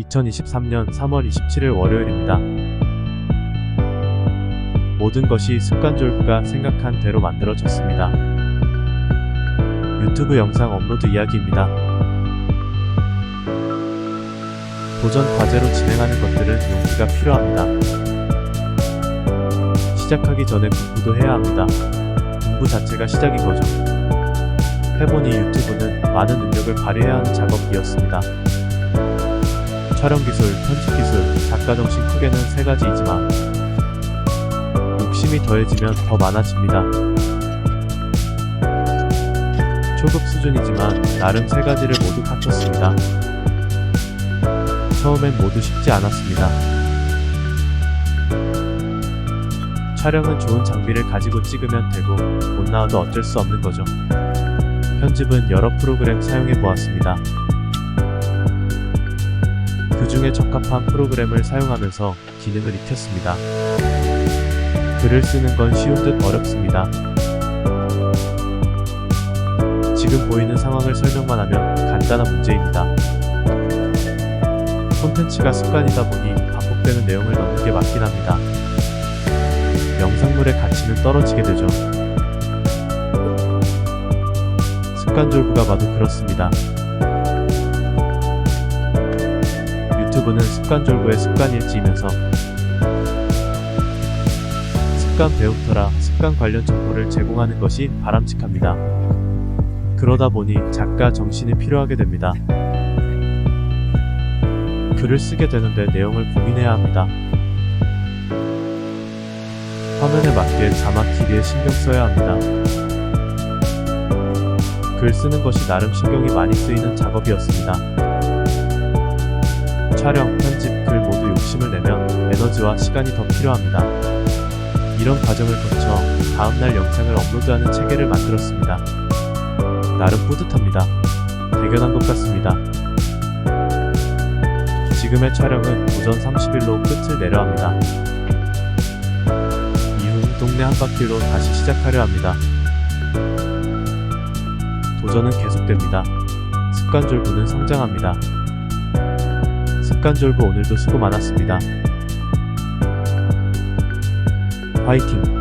2023년 3월 27일 월요일입니다. 모든 것이 습관졸부가 생각한 대로 만들어졌습니다. 유튜브 영상 업로드 이야기입니다. 도전 과제로 진행하는 것들은 용기가 필요합니다. 시작하기 전에 공부도 해야 합니다. 공부 자체가 시작인 거죠. 해보니 유튜브는 많은 능력을 발휘해야 하는 작업이었습니다. 촬영 기술, 편집 기술, 작가 정신 크게는 세 가지이지만 욕심이 더해지면 더 많아집니다. 초급 수준이지만 나름 세 가지를 모두 갖췄습니다. 처음엔 모두 쉽지 않았습니다. 촬영은 좋은 장비를 가지고 찍으면 되고 못 나와도 어쩔 수 없는 거죠. 편집은 여러 프로그램 사용해 보았습니다. 그 중에 적합한 프로그램을 사용하면서 기능을 익혔습니다. 글을 쓰는 건 쉬운 듯 어렵습니다. 지금 보이는 상황을 설명만 하면 간단한 문제입니다. 콘텐츠가 습관이다 보니 반복되는 내용을 넣는 게 맞긴 합니다. 영상물의 가치는 떨어지게 되죠. 습관졸부가 봐도 그렇습니다. 유튜브는 습관졸부의 습관일지이면서 습관 배우터라 습관 관련 정보를 제공하는 것이 바람직합니다. 그러다 보니 작가 정신이 필요하게 됩니다. 글을 쓰게 되는데 내용을 고민해야 합니다. 화면에 맞게 자막 길이에 신경 써야 합니다. 글 쓰는 것이 나름 신경이 많이 쓰이는 작업이었습니다. 촬영, 편집, 글 모두 욕심을 내면 에너지와 시간이 더 필요합니다. 이런 과정을 거쳐 다음날 영상을 업로드하는 체계를 만들었습니다. 나름 뿌듯합니다. 대견한 것 같습니다. 지금의 촬영은 오전 30일로 끝을 내려 합니다. 이후 동네 한 바퀴로 다시 시작하려 합니다. 도전은 계속됩니다. 습관졸부는 성장합니다. 습관졸부 오늘도 수고 많았습니다. 화이팅!